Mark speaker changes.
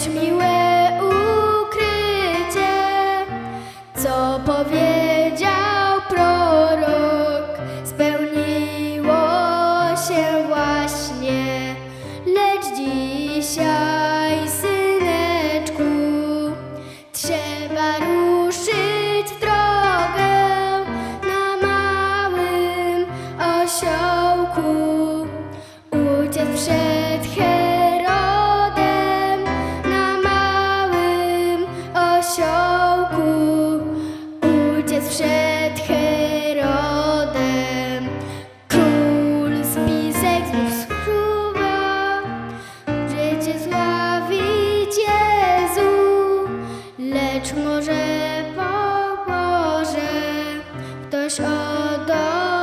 Speaker 1: Jesteś miłe ukrycie, co powiedział prorok, spełniło się właśnie, lecz dzisiaj, syneczku, trzeba ruszyć w drogę na małym osiołku. Przed Herodem. Król spisek znów skruwa, że cię sławi Jezu, lecz może po pomoże ktoś odobrać.